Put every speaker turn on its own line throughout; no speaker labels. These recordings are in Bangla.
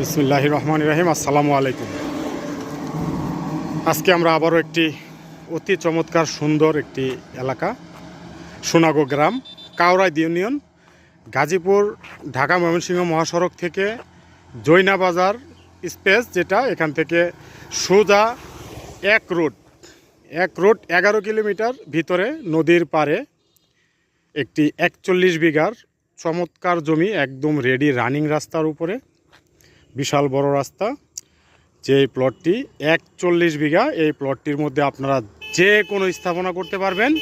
বিসমিল্লাহ রহমান রাহিম, আসসালামু আলাইকুম। আজকে আমরা আবারও একটি অতি চমৎকার, সুন্দর একটি এলাকা, সোনাগো গ্রাম কাউরাই ইউনিয়ন, গাজীপুর, ঢাকা ময়মনসিংহ মহাসড়ক থেকে জৈনা বাজার স্পেস, যেটা এখান থেকে সোজা এক রোড এক রোড এগারো কিলোমিটার ভিতরে নদীর পাড়ে একটি একচল্লিশ বিঘার চমৎকার জমি, একদম রেডি রানিং রাস্তার উপরে। বিশাল বড় রাস্তা। যে প্লটটি একচল্লিশ বিঘা, এই প্লটটির মধ্যে আপনারা যে কোনো স্থাপনা করতে পারবেন।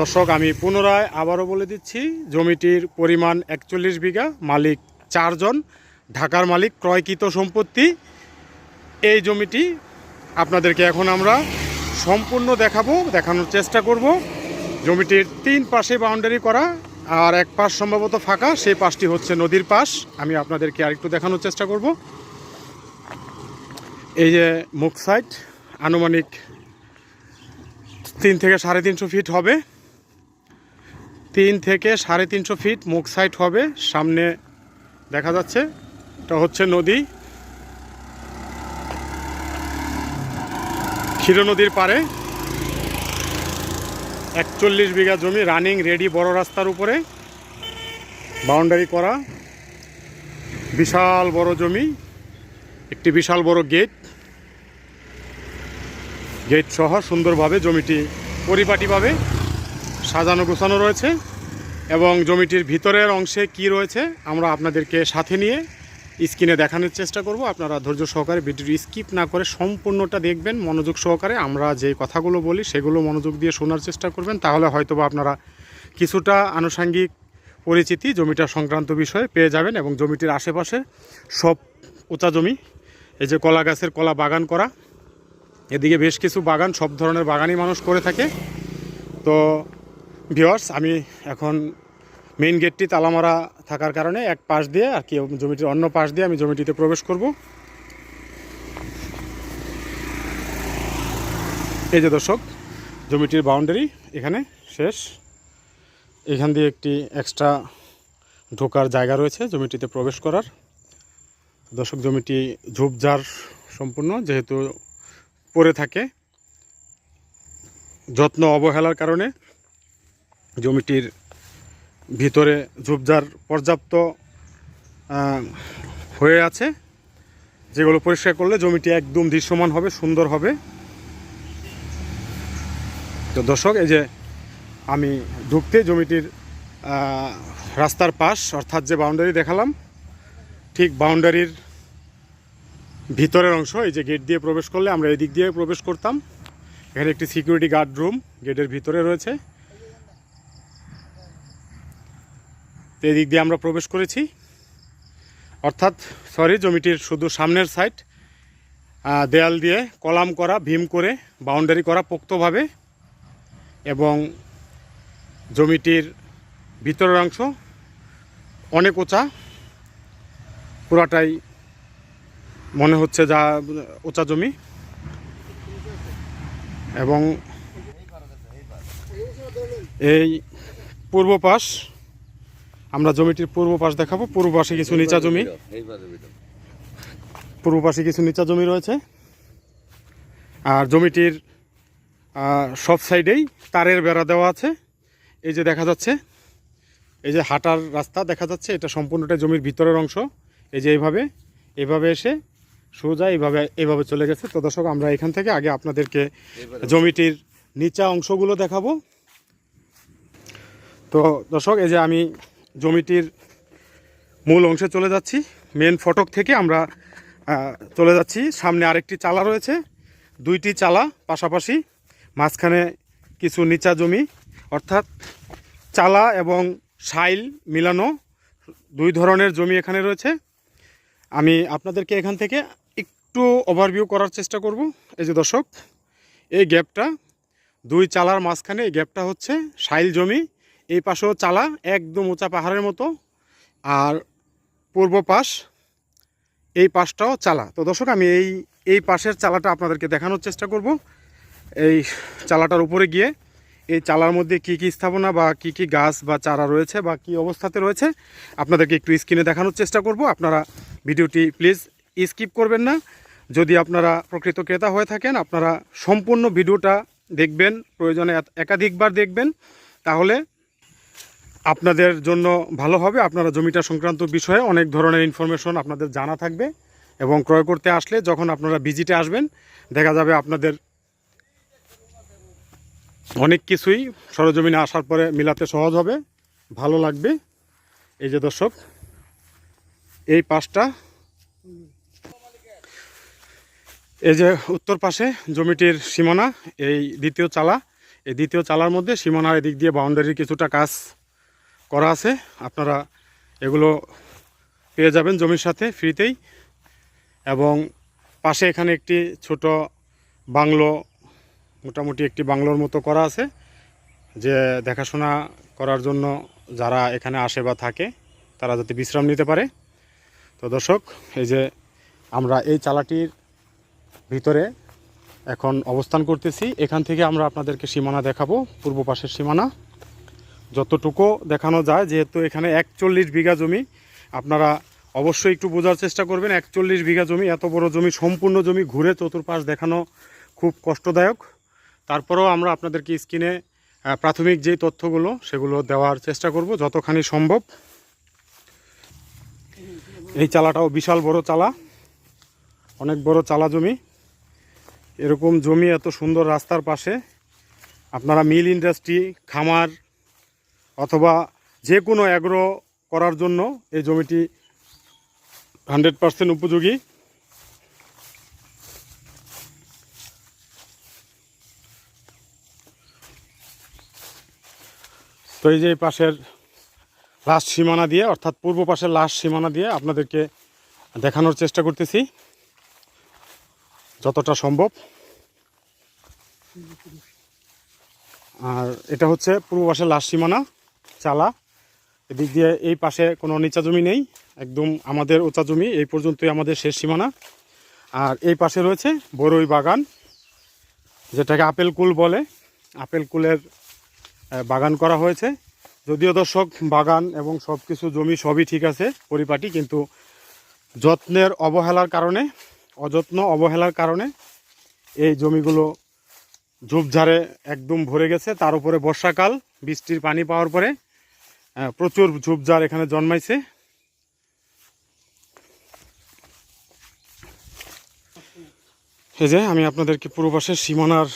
দর্শক, আমি পুনরায় আবারও বলে দিচ্ছি, জমিটির পরিমাণ একচল্লিশ বিঘা, মালিক চারজন, ঢাকার মালিক ক্রয়কৃত সম্পত্তি। এই জমিটি আপনাদেরকে এখন আমরা সম্পূর্ণ দেখাবো, দেখানোর চেষ্টা করব। জমিটির তিন পাশে বাউন্ডারি করা আর এক পাশ সম্ভবত ফাঁকা, সেই পাশটি হচ্ছে নদীর পাশ। আমি আপনাদেরকে আরেকটু দেখানোর চেষ্টা করব। এই যে মুখ সাইড আনুমানিক তিন থেকে সাড়ে তিনশো ফিট হবে। তিন থেকে সাড়ে তিনশো ফিট মুখ সাইড হবে। সামনে দেখা যাচ্ছে, এটা হচ্ছে নদী। ক্ষীর নদীর পাড়ে একচল্লিশ বিঘা জমি রানিং রেডি বড় রাস্তার উপরে। বাউন্ডারি করা। বিশাল বড় জমি। একটি বিশাল বড় গেট গেট সহ সুন্দরভাবে জমিটি পরিপাটিভাবে সাজানো গোছানো রয়েছে এবং জমিটির ভিতরের অংশে কি রয়েছে আমরা আপনাদেরকে সাথে নিয়ে স্ক্রিনে দেখানোর চেষ্টা করব। আপনারা ধৈর্য সহকারে ভিডিওটি স্কিপ না করে সম্পূর্ণটা দেখবেন। মনোযোগ সহকারে আমরা যে কথাগুলো বলি, সেগুলো মনোযোগ দিয়ে শোনার চেষ্টা করবেন। তাহলে হয়তোবা আপনারা কিছুটা আনুষাঙ্গিক পরিচিতি জমিটা সংক্রান্ত বিষয়ে পেয়ে যাবেন এবং জমিটির আশেপাশে সব উঁচা জমি, এই যে কলা গাছের কলা বাগান করা, এদিকে বেশ কিছু বাগান, সব ধরনের বাগানই মানুষ করে থাকে। তো ভিওয়ার্স আমি এখন মেইন গেটটি তালামারা থাকার কারণে এক পাশ দিয়ে আর কি জমিটির অন্য পাশ দিয়ে আমি জমিটিতে প্রবেশ করব। এই যে দর্শক, জমিটির বাউন্ডারি এখানে শেষ। এখান দিয়ে একটি এক্সট্রা ঢোকার জায়গা রয়েছে জমিটিতে প্রবেশ করার। দর্শক, জমিটি ঝোপঝাড় সম্পূর্ণ, যেহেতু পড়ে থাকে। যত্ন অবহেলার কারণে জমিটির ভিতরে ঝোপঝাড় পর্যাপ্ত হয়ে আছে, যেগুলো পরিষ্কার করলে জমিটি একদম দৃশ্যমান হবে, সুন্দর হবে। তো দর্শক, এই যে আমি ঢুকতে জমিটির রাস্তার পাশ, অর্থাৎ যে বাউন্ডারি দেখালাম, ঠিক বাউন্ডারির ভিতরের অংশ, এই যে গেট দিয়ে প্রবেশ করলে আমরা এদিক দিয়ে প্রবেশ করতাম। এখানে একটি সিকিউরিটি গার্ড রুম গেটের ভিতরে রয়েছে। তো এই দিক দিয়ে আমরা প্রবেশ করেছি। অর্থাৎ সরি জমিটির শুধু সামনের সাইড দেয়াল দিয়ে কলাম করা, ভীম করে বাউন্ডারি করা পোক্তভাবে এবং জমিটির ভিতরের অংশ অনেক উঁচা। পুরাটাই মনে হচ্ছে যা উঁচা জমি। এবং এই পূর্ব পাশ আমরা জমিটির পূর্ব পাশ দেখাবো। পূর্ব পাশে কিছু নিচা জমি। পূর্ব পাশে কিছু নিচা জমি রয়েছে। আর জমিটির সব সাইডেই তারের বেড়া দেওয়া আছে। এই যে দেখা যাচ্ছে এই যে হাঁটার রাস্তা দেখা যাচ্ছে এটা সম্পূর্ণটা জমির ভিতরের অংশ। এই যে এইভাবে এভাবে এসে সোজা এইভাবে এভাবে চলে গেছে। তো দর্শক আমরা এখান থেকে আগে আপনাদেরকে জমিটির নিচা অংশগুলো দেখাবো। তো দর্শক এই যে আমি জমিটির মূল অংশে চলে যাচ্ছি। মেন ফটক থেকে আমরা চলে যাচ্ছি। সামনে আরেকটি চালা রয়েছে। দুইটি চালা পাশাপাশি মাঝখানে কিছু নিচা জমি। অর্থাৎ চালা এবং সাইল মিলানো দুই ধরনের জমি এখানে রয়েছে। আমি আপনাদেরকে এখান থেকে একটু ওভারভিউ করার চেষ্টা করব। এই যে দর্শক, এই গ্যাপটা দুই চালার মাঝখানে এই গ্যাপটা হচ্ছে সাইল জমি। এই পাশেও চালা, একদম উঁচা পাহাড়ের মতো। আর পূর্ব পাশ, এই পাশটাও চালা। তো দর্শক, আমি এই এই পাশের চালাটা আপনাদেরকে দেখানোর চেষ্টা করব। এই চালাটার উপরে গিয়ে এই চালার মধ্যে কি কি স্থাপনা বা কি কি গাছ বা চারা রয়েছে বা কি অবস্থাতে রয়েছে, আপনাদেরকে একটু স্ক্রিনে দেখানোর চেষ্টা করব। আপনারা ভিডিওটি প্লিজ স্কিপ করবেন না। যদি আপনারা প্রকৃত ক্রেতা হয়ে থাকেন, আপনারা সম্পূর্ণ ভিডিওটা দেখবেন, প্রয়োজনে একাধিকবার দেখবেন। তাহলে আপনাদের জন্য ভালো হবে। আপনারা জমিটা সংক্রান্ত বিষয়ে অনেক ধরনের ইনফরমেশন আপনাদের জানা থাকবে এবং ক্রয় করতে আসলে যখন আপনারা ভিজিটে আসবেন, দেখা যাবে আপনাদের অনেক কিছুই সরজমিনে আসার পরে মিলাতে সহজ হবে, ভালো লাগবে। এই যে দর্শক, এই পাশটা, এই যে উত্তর পাশে জমিটির সীমানা, এই দ্বিতীয় চালা, এই দ্বিতীয় চালার মধ্যে সীমানার এদিক দিয়ে বাউন্ডারির কিছুটা কাজ করা আছে। আপনারা এগুলো পেয়ে যাবেন জমির সাথে ফ্রিতেই। এবং পাশে এখানে একটি ছোট বাংলো, মোটামুটি একটি বাংলোর মতো করা আছে, যে দেখাশোনা করার জন্য যারা এখানে আসে বা থাকে, তারা যাতে বিশ্রাম নিতে পারে। তো দর্শক, এই যে আমরা এই চালাটির ভিতরে এখন অবস্থান করতেছি। এখান থেকে আমরা আপনাদেরকে সীমানা দেখাবো, পূর্ব পাশের সীমানা। যতটুকু দেখানো যায়, যেহেতু এখানে একচল্লিশ বিঘা জমি, আপনারা অবশ্যই একটু বোঝার চেষ্টা করবেন, একচল্লিশ বিঘা জমি, এত বড় জমি, সম্পূর্ণ জমি ঘুরে চতুর্পাশ দেখানো খুব কষ্টদায়ক। তারপরেও আমরা আপনাদেরকে স্ক্রিনে প্রাথমিক যেই তথ্যগুলো, সেগুলো দেওয়ার চেষ্টা করব যতখানি সম্ভব। এই চালাটাও বিশাল বড় চালা, অনেক বড় চালা জমি। এরকম জমি এত সুন্দর রাস্তার পাশে, আপনারা মিল ইন্ডাস্ট্রি, খামার অথবা যে কোনো অ্যাগ্রো করার জন্য এই জমিটি হান্ড্রেড পার্সেন্ট উপযোগী। তো এই যে পাশের লাস্ট সীমানা দিয়ে, অর্থাৎ পূর্ব পাশের লাস্ট সীমানা দিয়ে আপনাদেরকে দেখানোর চেষ্টা করতেছি, যতটা সম্ভব। আর এটা হচ্ছে পূর্ব পাশের লাস্ট সীমানা। চালা। এদিক দিয়ে এই পাশে কোনো নিচা জমি নেই। একদম আমাদের উঁচা জমি, এই পর্যন্তই আমাদের শেষ সীমানা। আর এই পাশে রয়েছে বড়ই বাগান, যেটাকে আপেল কুল বলে। আপেল কুলের বাগান করা হয়েছে। যদিও দর্শক, বাগান এবং সব কিছু জমি সবই ঠিক আছে, পরিপাটি, কিন্তু যত্নের অবহেলার কারণে, অযত্ন অবহেলার কারণে এই জমিগুলো ঝোপঝাড়ে একদম ভরে গেছে। তার উপরে বর্ষাকাল, বৃষ্টির পানি পাওয়ার পরে প্রচুর ঝোপঝাড় এখানে জন্মাইছে। এই যে আমি আপনাদেরকে পূর্ব পাশের সীমানার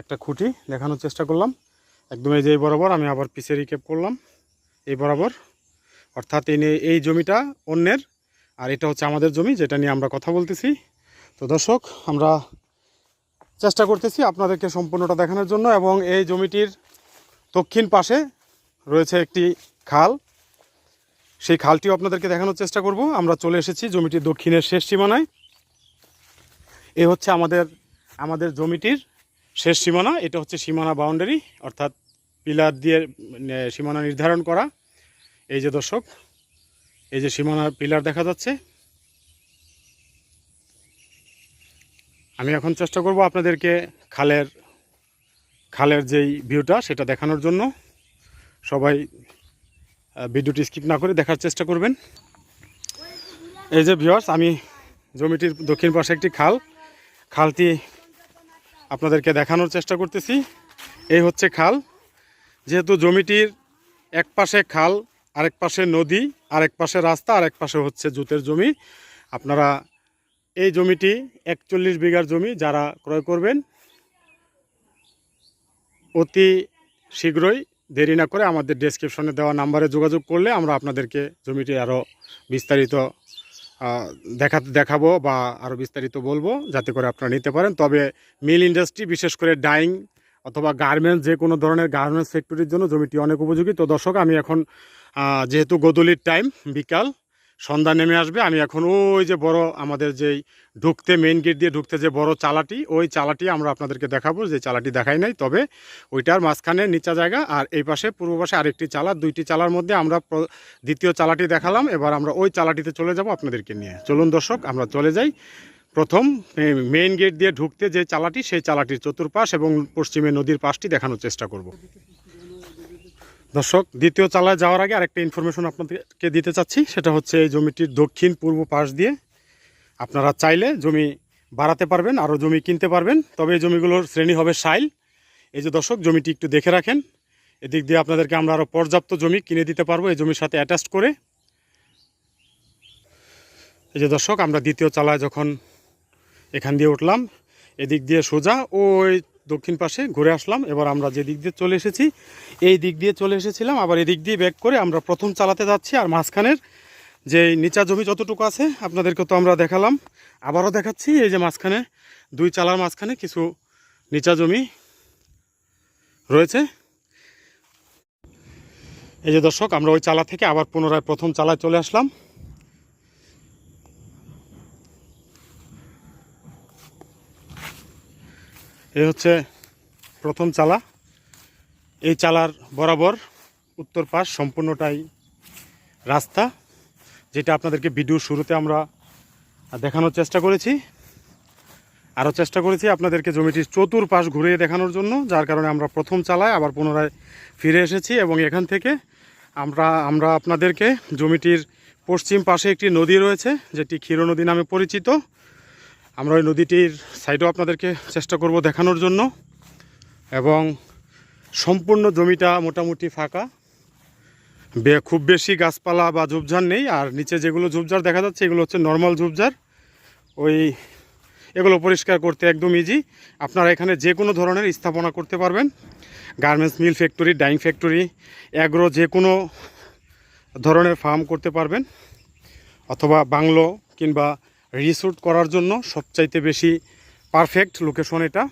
একটা খুঁটি দেখানোর চেষ্টা করলাম। একদম এই যে এই বরাবর, আমি আবার পিছে রিকেপ করলাম। এই বরাবর, অর্থাৎ এই এই জমিটা অন্যের, আর এটা হচ্ছে আমাদের জমি, যেটা নিয়ে আমরা কথা বলতেছি। তো দর্শক, আমরা চেষ্টা করতেছি আপনাদেরকে সম্পূর্ণটা দেখানোর জন্য, এবং এই জমিটির দক্ষিণ পাশে রয়েছে একটি খাল। সেই খালটিও আপনাদেরকে দেখানোর চেষ্টা করব। আমরা চলে এসেছি জমিটির দক্ষিণের শেষ সীমানায়। এ হচ্ছে আমাদের আমাদের জমিটির শেষ সীমানা। এটা হচ্ছে সীমানা বাউন্ডারি অর্থাৎ পিলার দিয়ে মানে, সীমানা নির্ধারণ করা। এই যে দর্শক এই যে সীমানার পিলার দেখা যাচ্ছে। আমি এখন চেষ্টা করব আপনাদেরকে খালের খালের যেই ভিউটা সেটা দেখানোর জন্য। সবাই ভিডিওটি স্কিপ না করে দেখার চেষ্টা করবেন। এই যে ভিউয়ার্স আমি জমিটির দক্ষিণ পাশে একটি খাল। খালটি আপনাদেরকে দেখানোর চেষ্টা করতেছি। এই হচ্ছে খাল। যেহেতু জমিটির এক পাশে খাল, আরেক পাশে নদী, আরেক পাশে রাস্তা, আরেক পাশে হচ্ছে জুতের জমি। আপনারা এই জমিটি একচল্লিশ বিঘার জমি যারা ক্রয় করবেন, অতি শীঘ্রই দেরি না করে আমাদের ডেসক্রিপশনে দেওয়া নাম্বারে যোগাযোগ করলে আমরা আপনাদেরকে জমিটি আরও বিস্তারিত দেখা, দেখাবো বা আরও বিস্তারিত বলব যাতে করে আপনারা নিতে পারেন। তবে মিল ইন্ডাস্ট্রি বিশেষ করে ডাইং অথবা গার্মেন্টস যে কোনো ধরনের গার্মেন্টস ফ্যাক্টরির জন্য জমিটি অনেক উপযোগী। তো দর্শক, আমি এখন যেহেতু গদুলির টাইম বিকাল সন্ধ্যা নেমে আসবে। আমি এখন ওই যে বড় আমাদের যেই ঢুকতে মেন গেট দিয়ে ঢুকতে যে বড় চালাটি, ওই চালাটি আমরা আপনাদেরকে দেখাবো। যে চালাটি দেখাই নাই, তবে ওইটার মাঝখানে নিচা জায়গা আর এই পাশে পূর্ব পাশে আরেকটি চালা, দুইটি চালার মধ্যে আমরা দ্বিতীয় চালাটি দেখালাম। এবার আমরা ওই চালাটিতে চলে যাব আপনাদেরকে নিয়ে। চলুন দর্শক, আমরা চলে যাই। প্রথম মেইন গেট দিয়ে ঢুকতে যে চালাটি, সেই চালাটির চতুর্পাশ এবং পশ্চিমে নদীর পাশটি দেখানোর চেষ্টা করব। দর্শক, দ্বিতীয় চালায় যাওয়ার আগে আরেকটা ইনফরমেশন আপনাদেরকে দিতে চাচ্ছি। সেটা হচ্ছে এই জমিটির দক্ষিণ পূর্ব পাশ দিয়ে আপনারা চাইলে জমি বাড়াতে পারবেন, আরও জমি কিনতে পারবেন। তবে এই জমিগুলোর শ্রেণি হবে সাইল। এই যে দর্শক, জমিটি একটু দেখে রাখেন। এদিক দিয়ে আপনাদেরকে আমরা আরও পর্যাপ্ত জমি কিনে দিতে পারব এই জমির সাথে অ্যাটাচ করে। এই যে দর্শক, আমরা দ্বিতীয় চালায় যখন এখান দিয়ে উঠলাম, এদিক দিয়ে সোজা, ওই দক্ষিণ পাশে ঘুরে আসলাম। এবার আমরা যে দিক দিয়ে চলে এসেছি, এই দিক দিয়ে চলে এসেছিলাম। আবার এদিক দিয়ে ব্যাক করে আমরা প্রথম চালাতে যাচ্ছি আর মাঝখানের যে নিচা জমি যতটুকু আছে, আপনাদেরকে তো আমরা দেখালাম। আবারও দেখাচ্ছি, এই যে মাঝখানে, দুই চালার মাঝখানে কিছু নিচা জমি রয়েছে। এই যে দর্শক, আমরা ওই চালা থেকে আবার পুনরায় প্রথম চালায় চলে আসলাম। এই হচ্ছে প্রথম চালা। এই চালার বরাবর উত্তর পাশ সম্পূর্ণটাই রাস্তা, যেটা আপনাদেরকে ভিডিও শুরুতে আমরা দেখানোর চেষ্টা করেছি। আরও চেষ্টা করেছি আপনাদেরকে জমিটির চতুর্পাশ ঘুরিয়ে দেখানোর জন্য, যার কারণে আমরা প্রথম চালায় আবার পুনরায় ফিরে এসেছি এবং এখান থেকে আমরা আমরা আপনাদেরকে জমিটির পশ্চিম পাশে একটি নদী রয়েছে, যেটি ক্ষীর নদী নামে পরিচিত। আমরা ওই নদীটির সাইডও আপনাদেরকে চেষ্টা করব দেখানোর জন্য। এবং সম্পূর্ণ জমিটা মোটামুটি ফাঁকা। বে, খুব বেশি গাছপালা বা ঝোপঝাড় নেই। আর নিচে যেগুলো ঝোপঝাড় দেখা যাচ্ছে, এগুলো হচ্ছে নর্মাল ঝোপঝাড়। ওই এগুলো পরিষ্কার করতে একদম ইজি আপনারা এখানে যে কোনো ধরনের স্থাপনা করতে পারবেন। Garments mill factory dyeing factory agro যে কোনো ধরনের ফার্ম করতে পারবেন। অথবা বাংলো কিংবা রিসোর্ট করার জন্য সবচাইতে বেশি পারফেক্ট লোকেশন এটা।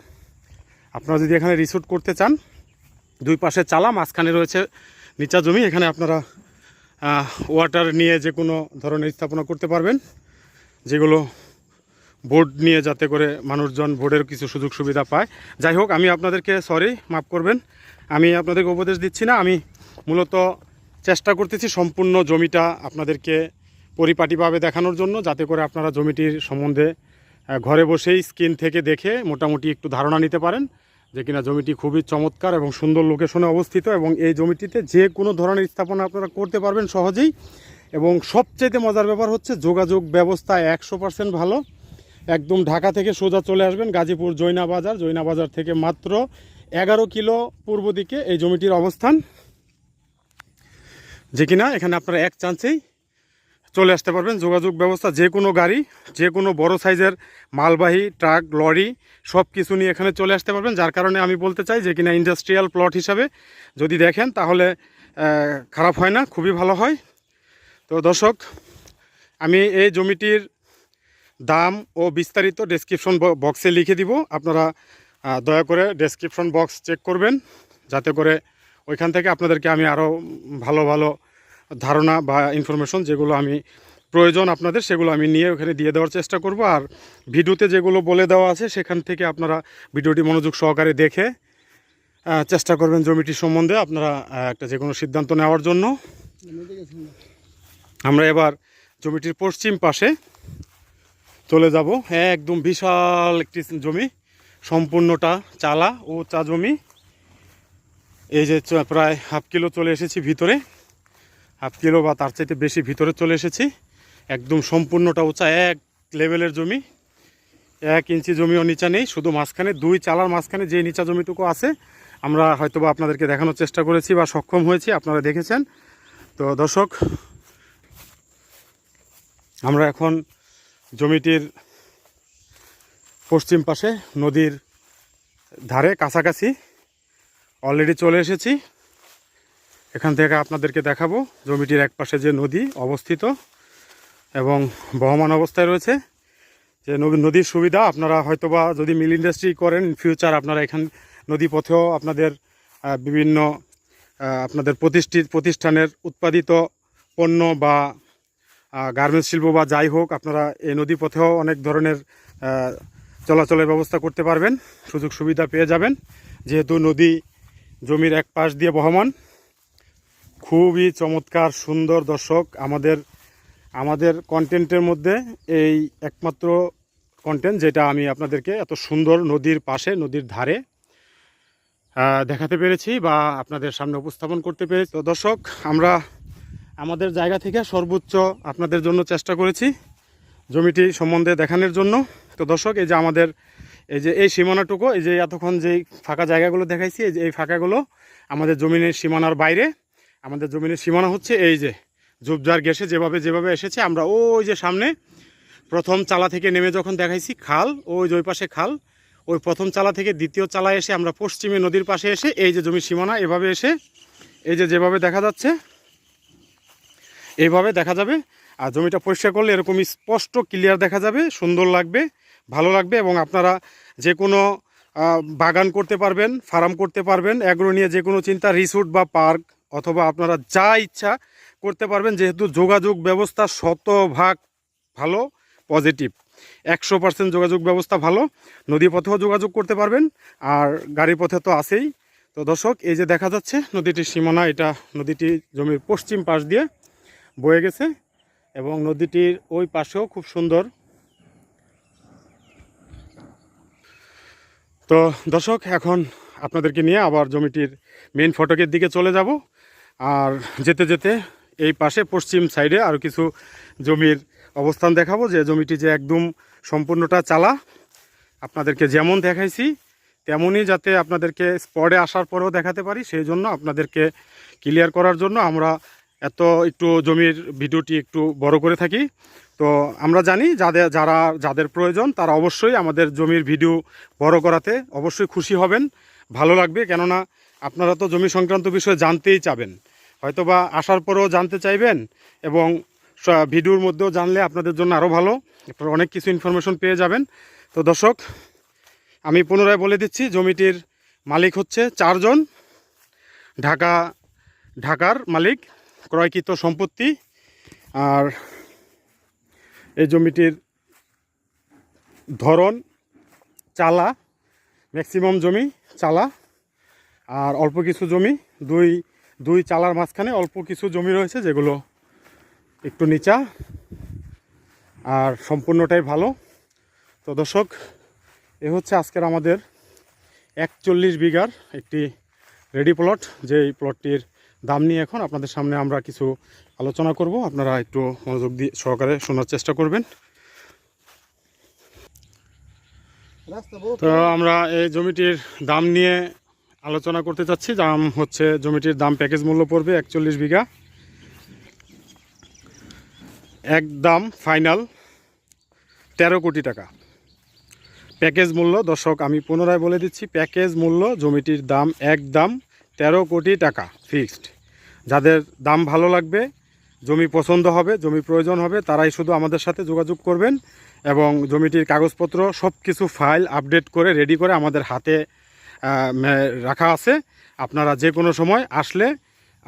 আপনারা যদি এখানে রিসোর্ট করতে চান, দুই পাশে চালা, মাঝখানে রয়েছে নিচা জমি, এখানে আপনারা ওয়াটার নিয়ে যে কোনো ধরনের স্থাপনা করতে পারবেন, যেগুলো বোর্ড নিয়ে যাতে করে মানুষজন বোর্ডের কিছু সুযোগ সুবিধা পায়। যাই হোক, আমি আপনাদেরকে সরি মাফ করবেন, আমি আপনাদেরকে উপদেশ দিচ্ছি না, আমি মূলত চেষ্টা করতেছি সম্পূর্ণ জমিটা আপনাদেরকে পরিপাটিভাবে দেখানোর জন্য যাতে করে আপনারা জমিটির সম্বন্ধে ঘরে বসেই স্ক্রিন থেকে দেখে মোটামুটি একটু ধারণা নিতে পারেন যে কিনা জমিটি খুবই চমৎকার এবং সুন্দর লোকেশনে অবস্থিত এবং এই জমিটিতে যে কোনো ধরনের স্থাপনা আপনারা করতে পারবেন সহজেই এবং সবচেয়ে মজার ব্যাপার হচ্ছে যোগাযোগ ব্যবস্থা একশো পার্সেন্ট ভালো। একদম ঢাকা থেকে সোজা চলে আসবেন গাজীপুর জৈনা বাজার। জৈনা বাজার থেকে মাত্র এগারো কিলো পূর্ব দিকে এই জমিটির অবস্থান। যে কিনা এখানে আপনারা এক চান্সেই চলে আসতে পারবেন। যোগাযোগ ব্যবস্থা, যে কোনো গাড়ি, যে কোনো বড় সাইজের মালবাহী, ট্রাক, লরি সব কিছু নিয়ে এখানে চলে আসতে পারবেন। যার কারণে আমি বলতে চাই যে কিনা ইন্ডাস্ট্রিয়াল প্লট হিসাবে যদি দেখেন তাহলে খারাপ হয় না, খুবই ভালো হয়। তো দর্শক, আমি এই জমিটির দাম ও বিস্তারিত ডেসক্রিপশন বক্সে লিখে দিব। আপনারা দয়া করে ডেসক্রিপশন বক্স চেক করবেন। যাতে করে ওইখান থেকে আপনাদেরকে আমি আরও ভালো ভালো ধারণা বা ইনফরমেশন যেগুলো আমি প্রয়োজন আপনাদের, সেগুলো আমি নিয়ে ওখানে দিয়ে দেওয়ার চেষ্টা করব। আর ভিডিওতে যেগুলো বলে দেওয়া আছে, সেখান থেকে আপনারা ভিডিওটি মনোযোগ সহকারে দেখে চেষ্টা করবেন জমিটি সম্বন্ধে আপনারা একটা যে কোনো সিদ্ধান্ত নেওয়ার জন্য। আমরা এবার জমিটির পশ্চিম পাশে চলে যাব। হ্যাঁ একদম বিশাল একটি জমি, সম্পূর্ণটা চালা ও চা জমি। এই যে প্রায় হাফ কিলো চলে এসেছি ভিতরে। হাফ কিলো বা তার চাইতে বেশি ভিতরে চলে এসেছি। একদম সম্পূর্ণটা উঁচা এক লেভেলের জমি, এক ইঞ্চি জমিও নিচা নেই, শুধু মাঝখানে, দুই চালার মাঝখানে যে নিচা জমিটুকু আছে, আমরা হয়তোবা আপনাদেরকে দেখানোর চেষ্টা করেছি বা সক্ষম হয়েছি, আপনারা দেখেছেন। তো দর্শক, আমরা এখন জমিটির পশ্চিম পাশে নদীর ধারে কাছাকাছি অলরেডি চলে এসেছি। এখান থেকে আপনাদেরকে দেখাবো জমিটির এক পাশে যে নদী অবস্থিত এবং বহমান অবস্থায় রয়েছে। যে নদীর সুবিধা, আপনারা হয়তোবা যদি মিল ইন্ডাস্ট্রি করেন ফিউচার আপনারা এখান, নদী পথেও আপনাদের বিভিন্ন আপনাদের প্রতিষ্ঠিত, প্রতিষ্ঠানের উৎপাদিত পণ্য বা গার্মেন্টস শিল্প বা যাই হোক, আপনারা এই নদী পথেও অনেক ধরনের চলাচলের ব্যবস্থা করতে পারবেন। সুযোগ সুবিধা পেয়ে যাবেন। যেহেতু নদী জমির এক পাশ দিয়ে বহমান খুবই চমৎকার, সুন্দর দর্শক আমাদের আমাদের কন্টেন্টের মধ্যে এই একমাত্র কন্টেন্ট যেটা আমি আপনাদেরকে এত সুন্দর নদীর পাশে, নদীর ধারে দেখাতে পেরেছি বা আপনাদের সামনে উপস্থাপন করতে পেরেছি। তো দর্শক, আমরা আমাদের জায়গা থেকে সর্বোচ্চ আপনাদের জন্য চেষ্টা করেছি জমিটি সম্বন্ধে দেখানোর জন্য। তো দর্শক, এই যে আমাদের, এই যে এই সীমানাটুকু, এই যে এতক্ষণ যে ফাঁকা জায়গাগুলো দেখাইছি, এই যে এই ফাঁকাগুলো আমাদের জমিনের সীমানার বাইরে। আমাদের জমিনের সীমানা হচ্ছে এই যে ঝুপঝাড় গেছে যেভাবে যেভাবে এসেছে, আমরা ওই যে সামনে প্রথম চালা থেকে নেমে যখন দেখাইছি খাল, ওই যে ওই পাশে খাল, ওই প্রথম চালা থেকে দ্বিতীয় চালা এসে আমরা পশ্চিমে নদীর পাশে এসে এই যে জমির সীমানা, এভাবে এসে এই যে যেভাবে দেখা যাচ্ছে এইভাবে দেখা যাবে। আর জমিটা পরিষ্কার করলে এরকম স্পষ্ট ক্লিয়ার দেখা যাবে, সুন্দর লাগবে, ভালো লাগবে এবং আপনারা যে কোনো বাগান করতে পারবেন, ফার্ম করতে পারবেন এগুলো নিয়ে যে কোনো চিন্তা, রিসোর্ট বা পার্ক অথবা আপনারা যা ইচ্ছা করতে পারবেন, যেহেতু যোগাযোগ ব্যবস্থা শতভাগ ভালো পজিটিভ একশো পার্সেন্ট যোগাযোগ ব্যবস্থা ভালো নদী পথেও যোগাযোগ করতে পারবেন, আর গাড়ি পথে তো আছেই। তো দর্শক, এই যে দেখা যাচ্ছে নদীটির সীমানা, এটা নদীটি জমির পশ্চিম পাশ দিয়ে বয়ে গেছে এবং নদীটির ওই পাশেও খুব সুন্দর। তো দর্শক, এখন আপনাদেরকে নিয়ে আবার জমিটির মেন ফটকের দিকে চলে যাব। আর যেতে যেতে এই পাশে পশ্চিম সাইডে আরও কিছু জমির অবস্থান দেখাবো। যে জমিটি যে একদম সম্পূর্ণটা চালা, আপনাদেরকে যেমন দেখাইছি, তেমনই যাতে আপনাদেরকে স্পটে আসার পরেও দেখাতে পারি। সেই জন্য আপনাদেরকে ক্লিয়ার করার জন্য আমরা এত একটু জমির ভিডিওটি একটু বড় করে থাকি। তো আমরা জানি যাদের, যারা, যাদের প্রয়োজন, তারা অবশ্যই আমাদের জমির ভিডিও বড় করাতে অবশ্যই খুশি হবেন। ভালো লাগবে। কেননা আপনারা তো জমি সংক্রান্ত বিষয়ে জানতেই চাবেন। হয়তোবা আসার পরেও জানতে চাইবেন এবং ভিডিওর মধ্যেও জানলে আপনাদের জন্য আরও ভালো। আপনারা অনেক কিছু ইনফরমেশন পেয়ে যাবেন। তো দর্শক, আমি পুনরায় বলে দিচ্ছি, জমিটির মালিক হচ্ছে চারজন। ঢাকা, ঢাকার মালিক, ক্রয়কৃত সম্পত্তি। আর এই জমিটির ধরন, চালা ম্যাক্সিমাম জমি। চালা আর অল্প কিছু জমি, দুই দুই চালার মাঝখানে অল্প কিছু জমি রয়েছে যেগুলো একটু নিচা আর সম্পূর্ণটাই ভালো। তো দর্শক, এ হচ্ছে আজকের আমাদের একচল্লিশ বিঘার একটি রেডি প্লট যেই প্লটটির দাম নিয়ে এখন আপনাদের সামনে আমরা কিছু আলোচনা করব। আপনারা একটু মনোযোগ দিয়ে সহকারে শোনার চেষ্টা করবেন। তো আমরা এই জমিটির দাম নিয়ে আলোচনা করতে চাচ্ছি। দাম হচ্ছে, জমিটির দাম প্যাকেজ মূল্য পড়বে একচল্লিশ বিঘা। একদম ফাইনাল তেরো কোটি টাকা। প্যাকেজ মূল্য, দর্শক, আমি পুনরায় বলে দিচ্ছি, প্যাকেজ মূল্য, জমিটির দাম একদম তেরো কোটি টাকা, ফিক্সড। যাদের দাম ভালো লাগবে, জমি পছন্দ হবে, জমি প্রয়োজন হবে, তারাই শুধু আমাদের সাথে যোগাযোগ করবেন। এবং জমিটির কাগজপত্র সব কিছু ফাইল আপডেট করে, রেডি করে আমাদের হাতে রাখা আছে। আপনারা যে কোনো সময় আসলে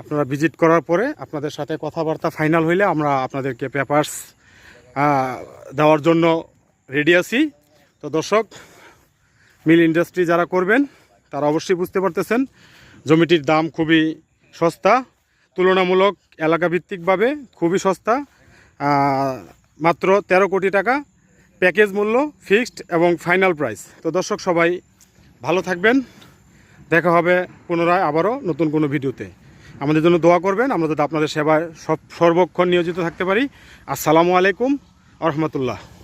আপনারা ভিজিট করার পরে আপনাদের সাথে কথাবার্তা ফাইনাল হইলে আমরা আপনাদেরকে পেপার্স দেওয়ার জন্য রেডি আছি। তো দর্শক, মিল ইন্ডাস্ট্রি যারা করবেন, তারা অবশ্যই বুঝতে পারতেছেন, জমিটির দাম খুবই সস্তা। তুলনামূলক এলাকাভিত্তিকভাবে খুবই সস্তা। মাত্র তেরো কোটি টাকা। প্যাকেজ মূল্য, ফিক্সড এবং ফাইনাল প্রাইস। তো দর্শক, সবাই ভালো থাকবেন। দেখা হবে পুনরায় আবারও নতুন কোনো ভিডিওতে। আমাদের জন্য দোয়া করবেন, আমরা যাতে আপনাদের সেবায় সব সর্বক্ষণ নিয়োজিত থাকতে পারি। আসসালামু আলাইকুম, আরহামতুল্লাহ। রহমতুল্লাহ